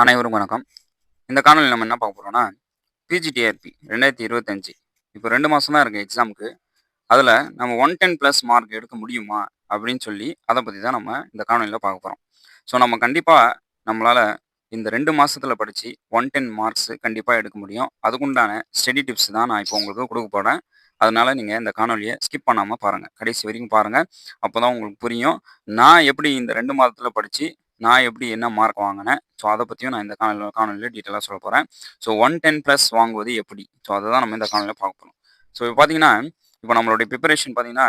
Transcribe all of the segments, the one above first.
அனைவரும் வணக்கம். இந்த காணொலியில் நம்ம என்ன பார்க்க போகிறோம்னா பிஜிடிஆர்பி ரெண்டாயிரத்தி இருபத்தஞ்சி. இப்போ ரெண்டு மாதம் தான் இருக்குது எக்ஸாமுக்கு அதில் நம்ம ஒன் டென் ப்ளஸ் மார்க் எடுக்க முடியுமா அப்படின்னு சொல்லி அதை பற்றி தான் நம்ம இந்த காணொலியில் பார்க்க போகிறோம் ஸோ நம்ம கண்டிப்பாக நம்மளால் இந்த ரெண்டு மாதத்தில் படித்து ஒன் டென் மார்க்ஸ் கண்டிப்பாக எடுக்க முடியும். அதுக்குண்டான ஸ்டடி டிப்ஸ் தான் நான் இப்போ உங்களுக்கு கொடுக்க போகிறேன் அதனால் நீங்கள் இந்த காணொலியை ஸ்கிப் பண்ணாமல் பாருங்கள் கடைசி வரைக்கும் பாருங்கள் அப்போ தான் உங்களுக்கு புரியும். நான் எப்படி இந்த ரெண்டு மாதத்தில் படித்து நான் எப்படி என்ன மார்க் வாங்கினேன்? ஸோ அதை பற்றியும் நான் இந்த காணொலி காணொலியில் டீட்டெயிலாக சொல்ல போகிறேன் ஸோ ஒன் டென் ப்ளஸ் வாங்குவது எப்படி? ஸோ அதை தான் நம்ம இந்த காணொலியில் பார்க்க போகிறோம் ஸோ இப்போ பார்த்தீங்கன்னா இப்போ நம்மளுடைய ப்ரிப்பரேஷன் பார்த்தீங்கன்னா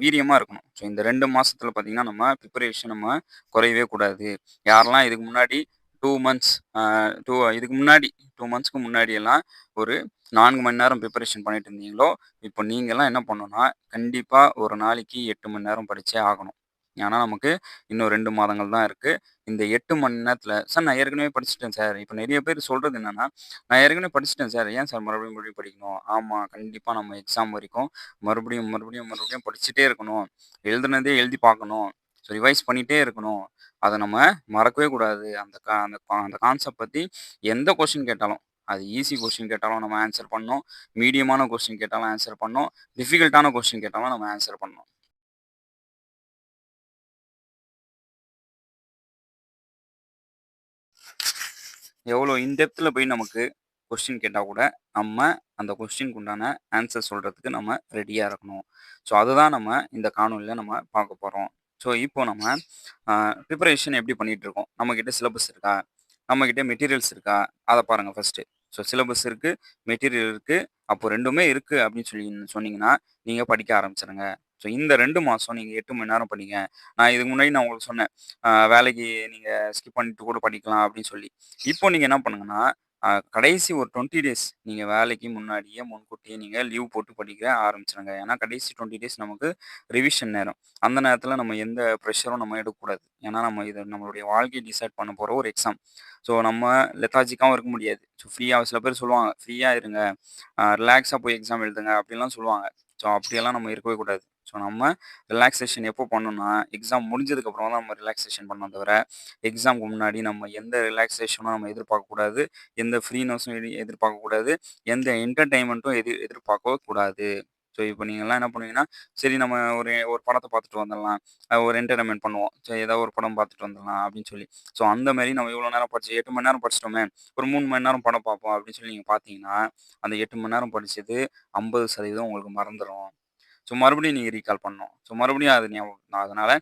வீரியமாக இருக்கணும். ஸோ இந்த ரெண்டு மாதத்தில் பார்த்தீங்கன்னா நம்ம ப்ரிப்பரேஷன் நம்ம குறையவே கூடாது. யாரெல்லாம் இதுக்கு முன்னாடி டூ மந்த்ஸ் டூ இதுக்கு முன்னாடி டூ மந்த்ஸ்க்கு முன்னாடியெல்லாம் ஒரு நான்கு மணி நேரம் ப்ரிப்பரேஷன் பண்ணிட்டு இருந்தீங்களோ இப்போ நீங்கள்லாம் என்ன பண்ணணும்னா கண்டிப்பாக ஒரு நாளைக்கு எட்டு மணி நேரம் படித்தே ஆகணும். ஏன்னா நமக்கு இன்னும் ரெண்டு மாதங்கள் தான் இருக்குது இந்த எட்டு மணி நேரத்தில் சார் நான் ஏற்கனவே படிச்சுட்டேன் சார். இப்போ நிறைய பேர் சொல்கிறது என்னென்னா நான் ஏற்கனவே படிச்சுட்டேன் சார். ஏன் சார் மறுபடியும் மறுபடியும் படிக்கணும்? ஆமாம் கண்டிப்பாக நம்ம எக்ஸாம் வரைக்கும் மறுபடியும் மறுபடியும் மறுபடியும் படிச்சுட்டே இருக்கணும். எழுதுனதே எழுதி பார்க்கணும். ஸோ ரிவைஸ் பண்ணிகிட்டே இருக்கணும். அதை நம்ம மறக்கவே கூடாது. அந்த கா அந்த அந்த கான்செப்ட் பற்றி எந்த கொஷின் கேட்டாலும் அது ஈஸி கொஸ்டின் கேட்டாலும் நம்ம ஆன்சர் பண்ணோம் மீடியமான கொஸ்டின் கேட்டாலும் ஆன்சர் பண்ணோம் டிஃபிகல்ட்டான கொஸ்டின் கேட்டாலும் நம்ம ஆன்சர் பண்ணோம் எவ்வளோ இன்டெப்த்தில் போய் நமக்கு கொஸ்டின் கேட்டால் கூட நம்ம அந்த கொஸ்டினுக்கு உண்டான ஆன்சர் சொல்கிறதுக்கு நம்ம ரெடியாக இருக்கணும். ஸோ அதுதான் நம்ம இந்த காணொலியில் நம்ம பார்க்க போகிறோம் ஸோ இப்போ நம்ம ப்ரிப்பரேஷன் எப்படி பண்ணிகிட்டு இருக்கோம்? நம்மக்கிட்ட சிலபஸ் இருக்கா? நம்மக்கிட்ட மெட்டீரியல்ஸ் இருக்கா? அதை பாருங்கள் ஃபஸ்ட்டு ஸோ சிலபஸ் இருக்குது மெட்டீரியல் இருக்குது அப்போ ரெண்டுமே இருக்குது அப்படின்னு சொல்லி சொன்னீங்கன்னா நீங்கள் படிக்க ஆரம்பிச்சிடுங்க ஸோ இந்த ரெண்டு மாதம் நீங்கள் எட்டு மணி நேரம் பண்ணீங்க நான் இதுக்கு முன்னாடி நான் உங்களுக்கு சொன்னேன். வேலைக்கு நீங்கள் ஸ்கிப் பண்ணிட்டு கூட படிக்கலாம் அப்படின்னு சொல்லி. இப்போ நீங்கள் என்ன பண்ணுங்கன்னா கடைசி ஒரு டுவெண்ட்டி டேஸ் நீங்கள் வேலைக்கு முன்னாடியே முன்கூட்டியே நீங்கள் லீவ் போட்டு படிக்க ஆரம்பிச்சிடுங்க ஏன்னா கடைசி டுவெண்ட்டி டேஸ் நமக்கு ரிவிஷன் நேரம். அந்த நேரத்தில் நம்ம எந்த ப்ரெஷரும் நம்ம எடுக்கக்கூடாது. ஏன்னா நம்ம இது நம்மளுடைய வாழ்க்கையை டிசைட் பண்ண போகிற ஒரு எக்ஸாம் ஸோ நம்ம லெத்தாஜிக்காகவும் இருக்க முடியாது. ஸோ ஃப்ரீயாக சில பேர் சொல்லுவாங்க ஃப்ரீயாக இருங்க. ரிலாக்ஸாக போய் எக்ஸாம் எழுதுங்க. அப்படின்லாம் சொல்லுவாங்க. ஸோ அப்படியெல்லாம் நம்ம இருக்கவே கூடாது. ஸோ நம்ம ரிலாக்ஸேஷன் எப்போ பண்ணணும்னா எக்ஸாம் முடிஞ்சதுக்கப்புறம் தான் நம்ம ரிலாக்ஸேஷன் பண்ணோம் தவிர எக்ஸாமுக்கு முன்னாடி நம்ம எந்த ரிலாக்ஸேஷனும் நம்ம எதிர்பார்க்கக்கூடாது எந்த ஃப்ரீனஸும் எதிர்பார்க்கக்கூடாது எந்த என்டர்டைன்மெண்ட்டும் எதிர் எதிர்பார்க்கவே கூடாது ஸோ இப்போ நீங்கள்லாம் என்ன பண்ணுவீங்கன்னா சரி நம்ம ஒரு ஒரு படத்தை பார்த்துட்டு வந்துடலாம் ஒரு என்டர்டைன்மெண்ட் பண்ணுவோம் சரி ஏதாவது ஒரு படம் பார்த்துட்டு வந்துடலாம் அப்படின்னு சொல்லி. ஸோ அந்த மாதிரி நம்ம இவ்வளோ நேரம் படிச்சு எட்டு மணி நேரம் படிச்சிட்டோமே ஒரு மூணு மணி நேரம் படம் பார்ப்போம் அப்படின்னு சொல்லி நீங்கள் பார்த்தீங்கன்னா அந்த எட்டு மணி நேரம் படித்தது ஐம்பது சதவீதம் உங்களுக்கு மறந்துடும் ஸோ மறுபடியும் நீங்கள் ரீகால் பண்ணணும். ஸோ மறுபடியும் அது ஞாபகம் அதனால்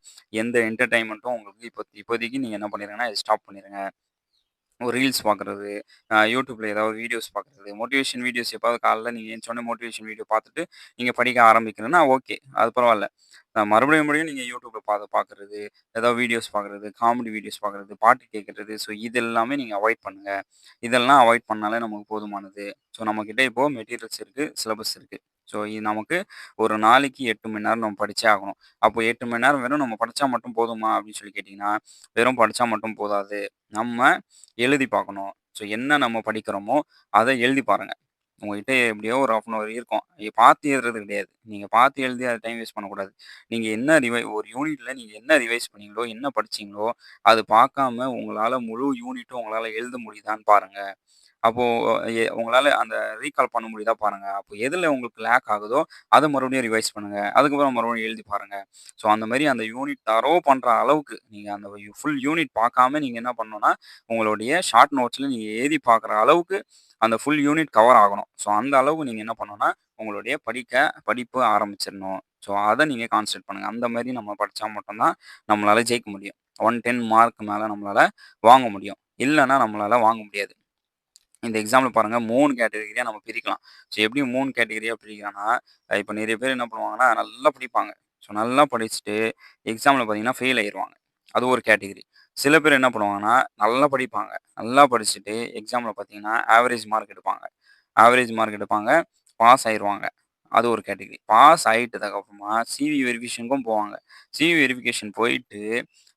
எந்த என்டர்டைன்மெண்ட்டும் உங்களுக்கு இப்போ இப்போதைக்கு நீங்கள் என்ன பண்ணிடுங்கன்னா ஸ்டாப் பண்ணிடுங்க ஒரு ரீல்ஸ் பார்க்குறது யூடியூப்பில் ஏதாவது வீடியோஸ் பார்க்குறது மோட்டிவேஷன் வீடியோஸ் எப்பாவது காலைல நீங்கள் ஏன் சொன்ன மோட்டிவேஷன் வீடியோ பார்த்துட்டு நீங்கள் படிக்க ஆரம்பிக்கணும்னா ஓகே அது பரவாயில்ல. மறுபடியும் மறுபடியும் நீங்கள் யூடியூப்பில் பார்த்து பார்க்குறது ஏதாவது வீடியோஸ் பார்க்குறது காமெடி வீடியோஸ் பார்க்குறது பாட்டு கேட்குறது ஸோ இது எல்லாமே நீங்கள் அவாய்ட் பண்ணுங்கள் இதெல்லாம் அவாய்ட் பண்ணாலே நமக்கு போதுமானது. ஸோ நம்மக்கிட்ட இப்போது மெட்டீரியல்ஸ் இருக்குது சிலபஸ் இருக்குது ஸோ இது நமக்கு ஒரு நாளைக்கு எட்டு மணி நேரம் நம்ம படித்தே ஆகணும். அப்போ எட்டு மணி நேரம் வெறும் நம்ம படித்தா மட்டும் போதுமா? அப்படின்னு சொல்லி கேட்டிங்கன்னா வெறும் படித்தா மட்டும் போதாது. நம்ம எழுதி பார்க்கணும். ஸோ என்ன நம்ம படிக்கிறோமோ அதை எழுதி பாருங்கள் உங்கள்கிட்ட எப்படியோ ஒரு ஆஃப் அன் அவர் இருக்கும். பார்த்து எழுதுறது கிடையாது. நீங்கள் பார்த்து எழுதி அதை டைம் வேஸ்ட் பண்ணக்கூடாது. நீங்கள் என்ன ரிவை ஒரு யூனிட்டில் நீங்கள் என்ன ரிவைஸ் பண்ணீங்களோ என்ன படிச்சிங்களோ அது பார்க்காம உங்களால் முழு யூனிட்டும் உங்களால் எழுத முடியுதான்னு பாருங்கள் அப்போது உங்களால் அந்த ரீகால் பண்ண முடியுதா பாருங்கள் அப்போ எதில் உங்களுக்கு லேக் ஆகுதோ அதை மறுபடியும் ரிவைஸ் பண்ணுங்கள் அதுக்கப்புறம் மறுபடியும் எழுதி பாருங்கள் ஸோ அந்த மாதிரி அந்த யூனிட் தரோ பண்ணுற அளவுக்கு நீங்கள் அந்த ஃபுல் யூனிட் பார்க்காம நீங்கள் என்ன பண்ணணும்னா உங்களுடைய ஷார்ட் நோட்ஸில் நீங்கள் எழுதி பார்க்குற அளவுக்கு அந்த ஃபுல் யூனிட் கவர் ஆகணும். ஸோ அந்த அளவுக்கு நீங்கள் என்ன பண்ணணும்னா உங்களுடைய படிக்க படிப்பு ஆரம்பிச்சிடணும் ஸோ அதை நீங்கள் கான்சன்ட்ரேட் பண்ணுங்கள் அந்த மாதிரி நம்ம படித்தா மட்டும்தான் நம்மளால் ஜெயிக்க முடியும். ஒன் டென் மார்க் மேலே நம்மளால் வாங்க முடியும். இல்லைன்னா நம்மளால் வாங்க முடியாது. இந்த எக்ஸாம்பிள் பாருங்கள் மூணு கேட்டகரியாக நம்ம பிரிக்கலாம். ஸோ எப்படி மூணு கேட்டகரியாக பிரிக்கிறான்னா இப்போ நிறைய பேர் என்ன பண்ணுவாங்கன்னா நல்லா படிப்பாங்க. ஸோ நல்லா படிச்சுட்டு எக்ஸாமில் பார்த்தீங்கன்னா ஃபெயில் ஆயிடுவாங்க அது ஒரு கேட்டகரி. சில பேர் என்ன பண்ணுவாங்கன்னா நல்லா படிப்பாங்க. நல்லா படிச்சுட்டு எக்ஸாமில் பார்த்தீங்கன்னா ஆவரேஜ் மார்க் எடுப்பாங்க. ஆவரேஜ் மார்க் எடுப்பாங்க பாஸ் ஆயிடுவாங்க. அது ஒரு கேட்டகரி. பாஸ் ஆகிட்டதுக்கப்புறமா சிவி வெரிஃபிகேஷனுக்கும் போவாங்க. சிவி வெரிஃபிகேஷன் போயிட்டு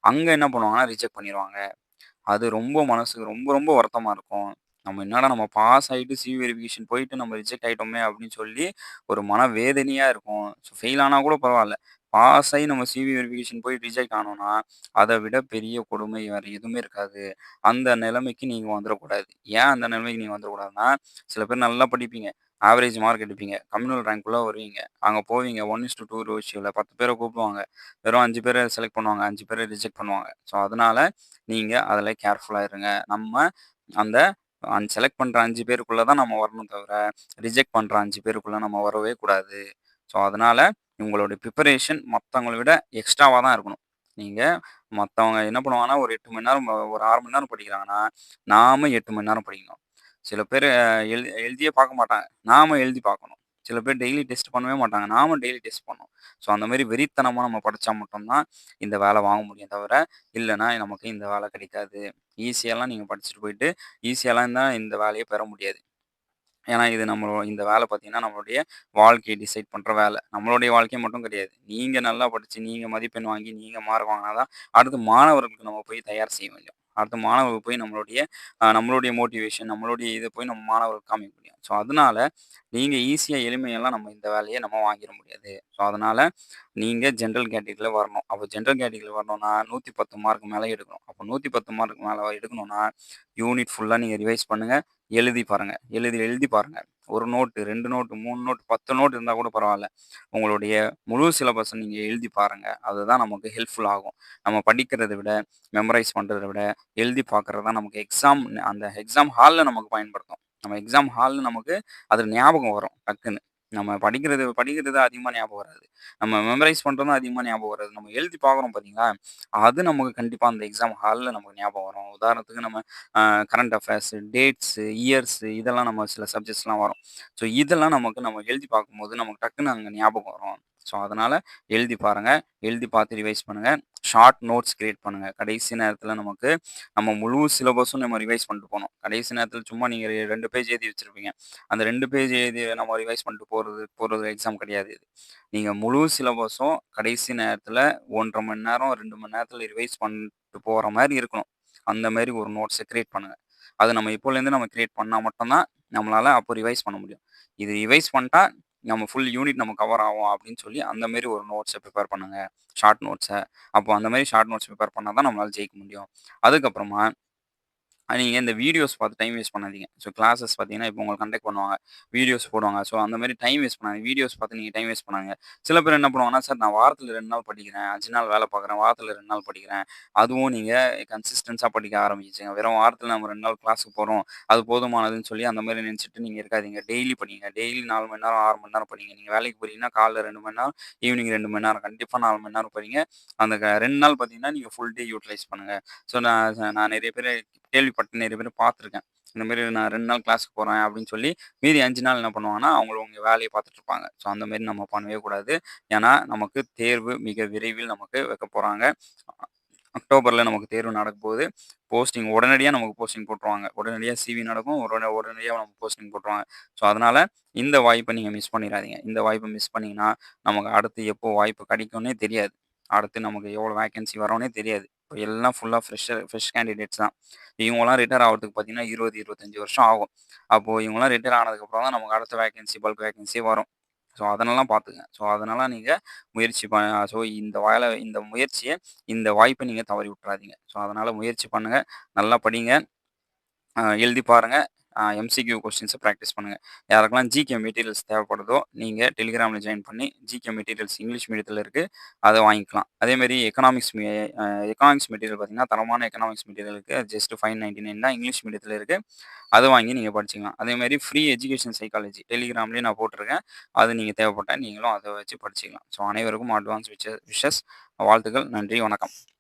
அங்கே என்ன பண்ணுவாங்கன்னா ரிஜெக்ட் பண்ணிடுவாங்க அது ரொம்ப மனசுக்கு ரொம்ப ரொம்ப வருத்தமாக இருக்கும். நம்ம என்னடா நம்ம பாஸ் ஆகிட்டு சிவி வெரிஃபிகேஷன் போயிட்டு நம்ம ரிஜெக்ட் ஆகிட்டோமே அப்படின்னு சொல்லி ஒரு மன வேதனையாக இருக்கும். ஸோ ஃபெயில் ஆனால் கூட பரவாயில்ல. பாஸ் ஆகி நம்ம சிவி வெரிஃபிகேஷன் போய் ரிஜெக்ட் ஆனோம்னா, அதை விட பெரிய கொடுமை வேறு எதுவுமே இருக்காது. அந்த நிலைமைக்கு நீங்கள் வந்துடக்கூடாது ஏன் அந்த நிலைமைக்கு நீங்கள் வந்துடக்கூடாதுன்னா சில பேர் நல்லா படிப்பீங்க. ஆவரேஜ் மார்க் எடுப்பீங்க. கம்யூனல் ரேங்க்குள்ளே வருவீங்க. அங்கே போவீங்க ஒன் இஸ்டு டூ ரோஷியில் பத்து பேரை கூப்பிடுவாங்க. வெறும் அஞ்சு பேரை செலக்ட் பண்ணுவாங்க. அஞ்சு பேரை ரிஜெக்ட் பண்ணுவாங்க. ஸோ, அதனால நீங்கள் அதில் கேர்ஃபுல்லாக இருங்க. நம்ம அந்த அன் செலக்ட் பண்ணுற அஞ்சு பேருக்குள்ளே தான் நம்ம வரணும் தவிர, ரிஜெக்ட் பண்ணுற அஞ்சு பேருக்குள்ளே நம்ம வரவே கூடாது. ஸோ, அதனால் உங்களுடைய ப்ரிப்பரேஷன் மற்றவங்களை விட எக்ஸ்ட்ராவாக தான் இருக்கணும். நீங்கள் மற்றவங்க என்ன பண்ணுவாங்கன்னா, ஒரு எட்டு மணி நேரம், ஒரு ஆறு மணி நேரம் படிக்கிறாங்கன்னா, நாம எட்டு மணி நேரம் படிக்கணும். சில பேர் எழு எழுதியே பார்க்க மாட்டாங்க. நாம எழுதி பார்க்கணும். சில பேர் டெய்லி டெஸ்ட் பண்ணவே மாட்டாங்க. நாம டெய்லி டெஸ்ட் பண்ணணும். ஸோ, அந்த மாதிரி வெறித்தனமாக நம்ம படித்தா மட்டும்தான் இந்த வேலை வாங்க முடியும் தவிர, இல்லைனா நமக்கு இந்த வேலை கிடைக்காது. ஈஸியாலாம் நீங்கள் படிச்சுட்டு போயிட்டு, ஈஸியாலாம் தான் இந்த வேலையை பெற முடியாது. ஏன்னா, இது நம்மளோ இந்த வேலை பார்த்தீங்கன்னா, நம்மளுடைய வாழ்க்கையை டிசைட் பண்ணுற வேலை. நம்மளுடைய வாழ்க்கை மட்டும் கிடையாது. நீங்கள் நல்லா படித்து நீங்கள் மதிப்பெண் வாங்கி, நீங்கள் மார்க் வாங்கினா தான், அடுத்து மாணவர்களுக்கு நம்ம போய் தயார் செய்ய முடியும். அடுத்து மாணவர்கள் போய் நம்மளுடைய நம்மளுடைய மோட்டிவேஷன், நம்மளுடைய இதை போய் நம்ம மாணவர்களுக்கு காமிக்க முடியும். ஸோ, அதனால நீங்கள் ஈஸியாக எளிமையெல்லாம் நம்ம இந்த வேலையை நம்ம வாங்கிட முடியாது. ஸோ, அதனால் நீங்கள் ஜென்ரல் கேட்டகரியில் வரணும். அப்போ ஜென்ரல் கேட்டகரியில் வரணும்னா, 110 மார்க் மேலே எடுக்கணும். அப்போ 110 மார்க் மேலே எடுக்கணும்னா, யூனிட் ஃபுல்லாக நீங்கள் ரிவைஸ் பண்ணுங்கள் எழுதி பாருங்கள் எழுதி எழுதி பாருங்கள் ஒரு நோட்டு, ரெண்டு நோட்டு, மூணு நோட்டு, 10 நோட்டு இருந்தால் கூட பரவாயில்ல உங்களுடைய முழு சிலபஸை நீங்கள் எழுதி பாருங்கள் அதுதான் நமக்கு ஹெல்ப்ஃபுல் ஆகும். நம்ம படிக்கிறத விட, மெமரைஸ் பண்ணுறதை விட, எழுதி பார்க்குறது தான் நமக்கு எக்ஸாம் அந்த எக்ஸாம் ஹால்ல நமக்கு பயன்படுத்தும். நம்ம எக்ஸாம் ஹாலில் நமக்கு அது ஞாபகம் வரும் டக்குன்னு. நம்ம படிக்கிறது படிக்கிறது அதிகமாக ஞாபகம் வராது. நம்ம மெமரைஸ் பண்ணுறதும் அதிகமாக ஞாபகம் வராது. நம்ம எழுதி பார்க்குறோம் பார்த்தீங்களா, அது நமக்கு கண்டிப்பாக அந்த எக்ஸாம் ஹாலில் நமக்கு ஞாபகம் வரும். உதாரணத்துக்கு நம்ம கரண்ட் அஃபேர்ஸ், டேட்ஸு இயர்ஸு இதெல்லாம் நம்ம சில சப்ஜெக்ட்ஸ்லாம் வரும். ஸோ, இதெல்லாம் நமக்கு நம்ம எழுதி பார்க்கும்போது நமக்கு டக்குன்னு அங்கே ஞாபகம் வரும். ஸோ, அதனால் எழுதி பாருங்கள் எழுதி பார்த்து ரிவைஸ் பண்ணுங்கள் ஷார்ட் நோட்ஸ் கிரியேட் பண்ணுங்கள் கடைசி நேரத்தில் நமக்கு நம்ம முழு சிலபஸும் நம்ம ரிவைஸ் பண்ணிட்டு போகணும் கடைசி நேரத்தில் சும்மா நீங்கள் ரெண்டு பேஜ் எழுதி வச்சுருப்பீங்க அந்த ரெண்டு பேஜ் எழுதி நம்ம ரிவைஸ் பண்ணிட்டு போகிறது போகிறது எக்ஸாம் கிடையாது இது. நீங்கள் முழு சிலபஸும் கடைசி நேரத்தில் ஒன்றரை மணி நேரம், ரெண்டு மணி நேரத்தில் ரிவைஸ் பண்ணிட்டு போகிற மாதிரி இருக்கணும். அந்த மாதிரி ஒரு நோட்ஸை கிரியேட் பண்ணுங்கள் அது நம்ம இப்போலேருந்து நம்ம கிரியேட் பண்ணால் மட்டும்தான் நம்மளால் அப்போ ரிவைஸ் பண்ண முடியும். இது ரிவைஸ் பண்ணிட்டா, நம்ம ஃபுல் யூனிட் நம்ம கவர் ஆகும் அப்படின்னு சொல்லி, அந்த மாதிரி ஒரு நோட்ஸை ப்ரிப்பேர் பண்ணுங்கள் ஷார்ட் நோட்ஸை அப்போ அந்த மாதிரி ஷார்ட் நோட்ஸ் ப்ரிப்பேர் பண்ணால் தான் நம்மளால் ஜெயிக்க முடியும். அதுக்கப்புறமா நீங்கள் இந்த வீடியோஸ் பார்த்து டைம் வேஸ்ட் பண்ணாதீங்க. ஸோ, கிளாஸஸ் பார்த்தீங்கன்னா, இப்போ உங்களுக்கு கண்டக்ட் பண்ணுவாங்க. வீடியோஸ் போடுவாங்க. ஸோ, அந்த மாதிரி டைம் வேஸ்ட் பண்ணாங்க வீடியோஸ் பார்த்து நீங்கள் டைம் வேஸ்ட் பண்ணாங்க சில பேர் என்ன பண்ணுவாங்கன்னா, சார் நான் வாரத்தில் ரெண்டு நாள் படிக்கிறேன். அஞ்சு நாள் வேலை பார்க்குறேன். வாரத்தில் ரெண்டு நாள் படிக்கிறேன். அதுவும் நீங்கள் கன்சிஸ்டன்ஸாக படிக்க ஆரம்பிச்சிங்க வெறும் வாரத்தில் நம்ம ரெண்டு நாள் கிளாஸுக்கு போகிறோம் அது போதுமானதுன்னு சொல்லி அந்த மாதிரி நினச்சிட்டு நீங்கள் இருக்காதீங்க. டெய்லி படிங்க. டெய்லி நாலு மணி நேரம், ஆறு மணி நேரம் படிங்க. நீங்கள் வேலைக்கு போகிறீங்கன்னா காலைல ரெண்டு மணி நேரம், ஈவினிங் ரெண்டு மணி நேரம். கண்டிப்பாக நாலு மணி நேரம் படிங்க. அந்த ரெண்டு நாள் பார்த்தீங்கன்னா, நீங்கள் ஃபுல் டே யூட்டிலைஸ் பண்ணுங்க. ஸோ, நான் நான் நிறைய பேர் கேள்விப்பட்ட நிறைய பேர் பார்த்துருக்கேன். இந்த மாதிரி நான் ரெண்டு நாள் கிளாஸுக்கு போகிறேன் அப்படின்னு சொல்லி, மீதி அஞ்சு நாள் என்ன பண்ணுவாங்கன்னா, அவங்கவங்க வேலையை பார்த்துட்டு இருப்பாங்க. ஸோ, அந்த மாதிரி நம்ம பண்ணவே கூடாது. ஏன்னா, நமக்கு தேர்வு மிக விரைவில் நமக்கு வைக்க போகிறாங்க அக்டோபரில் நமக்கு தேர்வு நடக்கப்போகுது. போஸ்டிங் உடனடியாக நமக்கு போஸ்டிங் போட்டுருவாங்க. உடனடியாக சிவி நடக்கும். உடனே உடனடியாக நமக்கு போஸ்டிங் போட்டுருவாங்க. ஸோ, அதனால் இந்த வாய்ப்பை நீங்கள் மிஸ் பண்ணிடாதீங்க இந்த வாய்ப்பை மிஸ் பண்ணிங்கன்னா நமக்கு அடுத்து எப்போ வாய்ப்பு கிடைக்கும்னே தெரியாது. அடுத்து நமக்கு எவ்வளோ வேக்கன்சி வரோன்னே தெரியாது. இப்போ எல்லாம் ஃபுல்லாக ஃப்ரெஷர் ஃப்ரெஷ் கேண்டிடேட்ஸ் தான். இவங்களாம் ரிட்டையர் ஆகிறதுக்கு பார்த்தீங்கன்னா, 20, 25 வருஷம் ஆகும். அப்போது இவங்களாம் ரிட்டையர் ஆனதுக்கப்புறம் தான் நமக்கு அடுத்த வேக்கன்சி, பல்க் வேகன்சி வரும். ஸோ, அதனால பார்த்துங்க ஸோ, அதனால நீங்கள் முயற்சி ப ஸோ, இந்த வேலை இந்த முயற்சியை இந்த வாய்ப்பை நீங்கள் தவறி விட்டுறாதீங்க. ஸோ, அதனால் முயற்சி பண்ணுங்கள் நல்லா படிங்க. எழுதி பாருங்கள் எம்சிக்யூ கொஸ்டின்ஸை ப்ராக்டிஸ் பண்ணுங்கள் யாருக்கெல்லாம் ஜிகே மெட்டீரியல்ஸ் தேவைப்படுதோ, நீங்கள் டெலிகிராம்ல ஜாயின் பண்ணி, ஜிகே மெட்டீரியல்ஸ் இங்கிலீஷ் மீடியத்தில் இருக்குது அதை வாங்கிக்கலாம். அதேமாரி எக்கனாமிக்ஸ் எக்கனாமிக்ஸ் மெட்டீரியல் பார்த்தீங்கன்னா, தரமான எக்கனாமிக்ஸ் மெட்டீரியல் இருக்குது ஜஸ்ட் 599 தான் இங்கிலீஷ் மீடியத்தில் இருக்குது அதை வாங்கி நீங்கள் படிச்சிக்கலாம் அதேமாரி ஃப்ரீ எஜுகேஷன் சைக்காலஜி டெலிகிராம்லேயும் நான் போட்டிருக்கேன். அது நீங்கள் தேவைப்பட்டால் நீங்களும் அதை வச்சு படிச்சிக்கலாம் ஸோ, அனைவருக்கும் அட்வான்ஸ் விஷ விஷஸ் வாழ்த்துக்கள். நன்றி, வணக்கம்.